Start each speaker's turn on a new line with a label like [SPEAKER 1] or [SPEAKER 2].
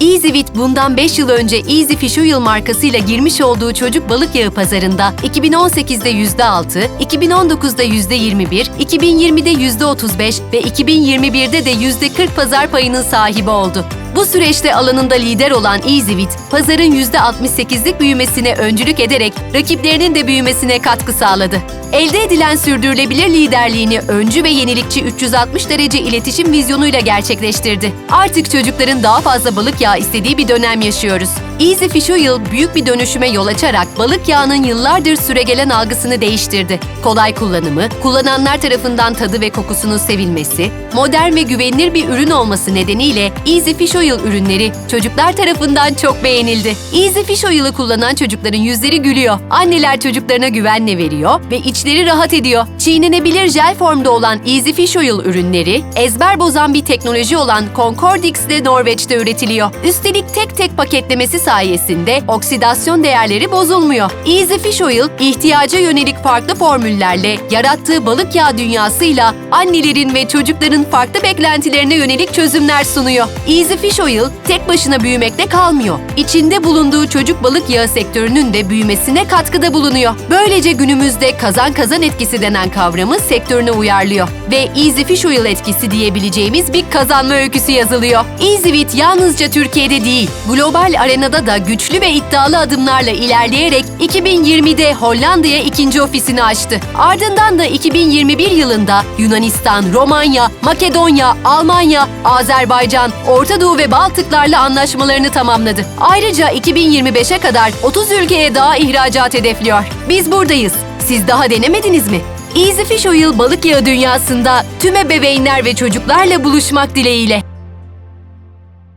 [SPEAKER 1] EasyWit bundan 5 yıl önce Easy Fish Oil markasıyla girmiş olduğu çocuk balık yağı pazarında 2018'de %6, 2019'da %21, 2020'de %35 ve 2021'de de %40 pazar payının sahibi oldu. Bu süreçte alanında lider olan EasyWit, pazarın %68'lik büyümesine öncülük ederek rakiplerinin de büyümesine katkı sağladı. Elde edilen sürdürülebilir liderliğini öncü ve yenilikçi 360 derece iletişim vizyonuyla gerçekleştirdi. Artık çocukların daha fazla balık yağı istediği bir dönem yaşıyoruz. Easy Fish Oil büyük bir dönüşüme yol açarak balık yağının yıllardır süregelen algısını değiştirdi. Kolay kullanımı, kullananlar tarafından tadı ve kokusunun sevilmesi, modern ve güvenilir bir ürün olması nedeniyle Easy Fish Oil ürünleri çocuklar tarafından çok beğenildi. Easy Fish Oil'ı kullanan çocukların yüzleri gülüyor. Anneler çocuklarına güvenle veriyor ve içleri rahat ediyor. Çiğnenebilir jel formda olan Easy Fish Oil ürünleri, ezber bozan bir teknoloji olan Concordix ile Norveç'te üretiliyor. Üstelik tek tek paketlemesi sayesinde oksidasyon değerleri bozulmuyor. Easy Fish Oil, ihtiyaca yönelik farklı formüllerle yarattığı balık yağı dünyasıyla annelerin ve çocukların farklı beklentilerine yönelik çözümler sunuyor. Easy Fish Oil tek başına büyümekte kalmıyor. İçinde bulunduğu çocuk balık yağı sektörünün de büyümesine katkıda bulunuyor. Böylece günümüzde kazan kazan etkisi denen kavramı sektörüne uyarlıyor ve Easy Fish Oil etkisi diyebileceğimiz bir kazanma öyküsü yazılıyor. EasyWit yalnızca Türkiye'de değil, global arenada da güçlü ve iddialı adımlarla ilerleyerek 2020'de Hollanda'ya ikinci ofisini açtı. Ardından da 2021 yılında Yunanistan, Romanya, Makedonya, Almanya, Azerbaycan, Orta Doğu ve Baltıklarla anlaşmalarını tamamladı. Ayrıca 2025'e kadar 30 ülkeye daha ihracat hedefliyor. Biz buradayız. Siz daha denemediniz mi? Easy Fish Oil balık yağı dünyasında tüm ebeveynler ve çocuklarla buluşmak dileğiyle.